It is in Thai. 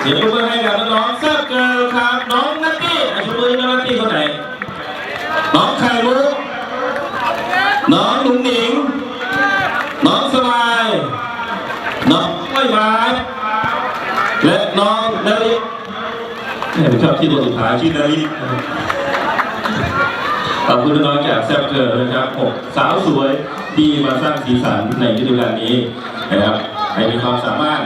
เสียงมือให้กับน้องเซิร์เกิลครับน้องนัตตี้อาชูมือน้องนัตตี้คนไหน น้องไข่มุกน้องหนุ่มหนิง น้องสบาย น้องไม่หวานและน้องนาริผมชอบที่ตัวสุดท้ายชื่อนาริขอบคุณน้องจากแซ่บเกิร์นะครับผมสาวสวยที่มาสร้างสีสันในฤดูกาลนี้นะครับให้มีความสามารถ